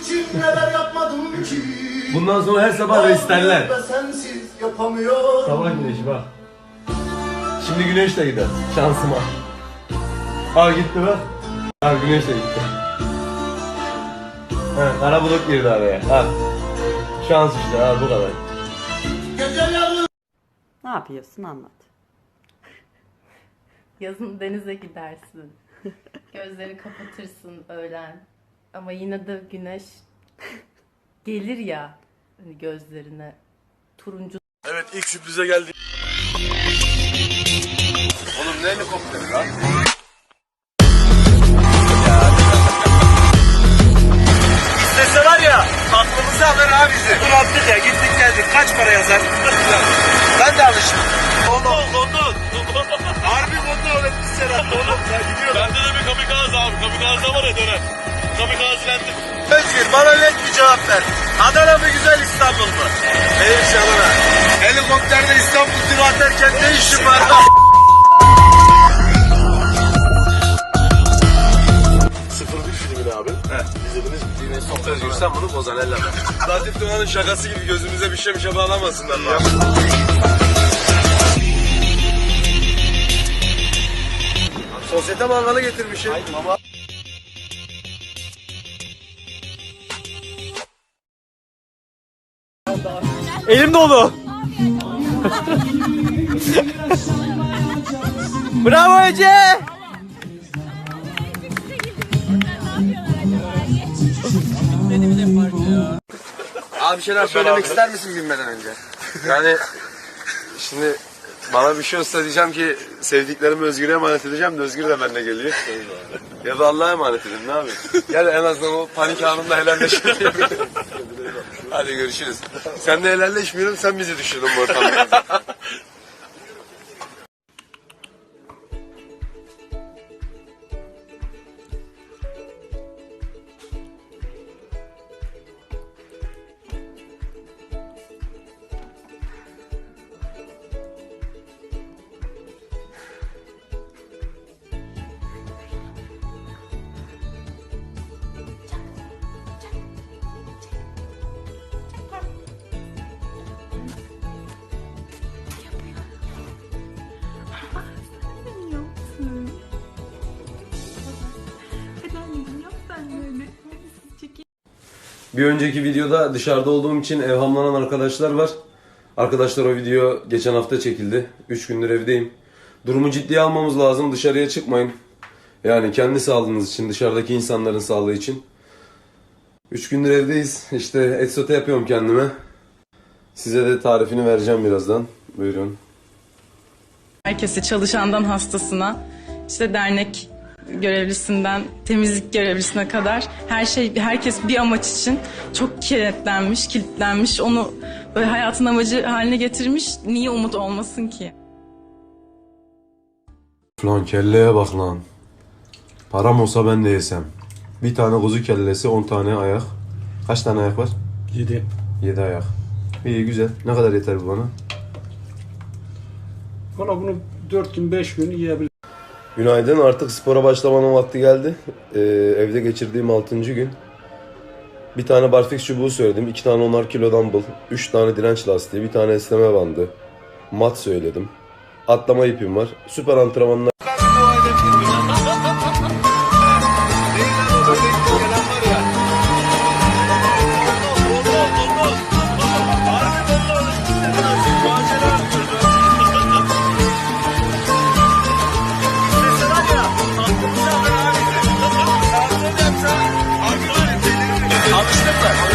için neler yapmadım ki. Bundan sonra her sabah restlerler. Ben sensiz yapamıyorum. Sabah güneşi bak. Şimdi güneş de gider. Şansıma. Al gitti bak. Al güneş de gitti. Ha, kara bulut girdi araya. Al. Şans işte al bu kadar. Ne yapıyorsun anlat. Yazın denize gidersin. Gözleri kapatırsın öğlen. Ama yine de güneş gelir ya hani gözlerine. Turuncu Evet ilk sürprize geldik. Oğlum ne helikopteri lan? İstese var ya aklımızı alır abi bizi. Dur attık ya gittik geldik kaç para yazar? ben de alışım. Kondu kondu. Harbi kondu öğretmiş Serhat oğlum ya gidiyor. Bende de bir kamikaze abi kamikaze var ya dönem. Kamikazelendim. Özgür bana net bir cevap ver. Adana mı güzel İstanbul mu? Benim canına. Helikopterde İstanbul turu atarken ne işin var? Abi. He. İzlediniz mi? Yine son Özgür sen bunu bozan elleme. Latif Doğan'ın şakası gibi gözümüze bir şey bir şey bağlamasınlar. Sosyete mangalı getirmişim. Baba. Elim dolu. Bravo Ece. Abi şeyler söylemek ister misin binmeden önce? Yani şimdi bana bir şey olsa diyeceğim ki sevdiklerimi Özgür'e emanet edeceğim de Özgür de benimle geliyor. ya da Allah'a emanet edin ne yapayım? Gel en azından o panik anında helalleşelim. Hadi görüşürüz. Sen de helalleşmiyorum sen bizi düşürdün bu ortamda. Bir önceki videoda dışarıda olduğum için evhamlanan arkadaşlar var. Arkadaşlar o video geçen hafta çekildi. 3 gündür evdeyim. Durumu ciddiye almamız lazım. Dışarıya çıkmayın. Yani kendi sağlığınız için, dışarıdaki insanların sağlığı için. 3 gündür evdeyiz. İşte et sote yapıyorum kendime. Size de tarifini vereceğim birazdan. Buyurun. Herkesi çalışandan hastasına, işte dernek görevlisinden temizlik görevlisine kadar her şey herkes bir amaç için çok kilitlenmiş, kilitlenmiş. Onu böyle hayatın amacı haline getirmiş. Niye umut olmasın ki? Lan kelleye bak lan. Param olsa ben de yesem. Bir tane kuzu kellesi, 10 tane ayak. Kaç tane ayak var? 7. 7 ayak. İyi güzel. Ne kadar yeter bu bana? Valla bunu 4 gün 5 gün yiyebilir. Günaydın. Artık spora başlamanın vakti geldi. Ee, evde geçirdiğim 6. gün. Bir tane barfix çubuğu söyledim. 2 tane 10'ar kilo dumbbell. 3 tane direnç lastiği. Bir tane esneme bandı. Mat söyledim. Atlama ipim var. Süper antrenmanlar 진짜.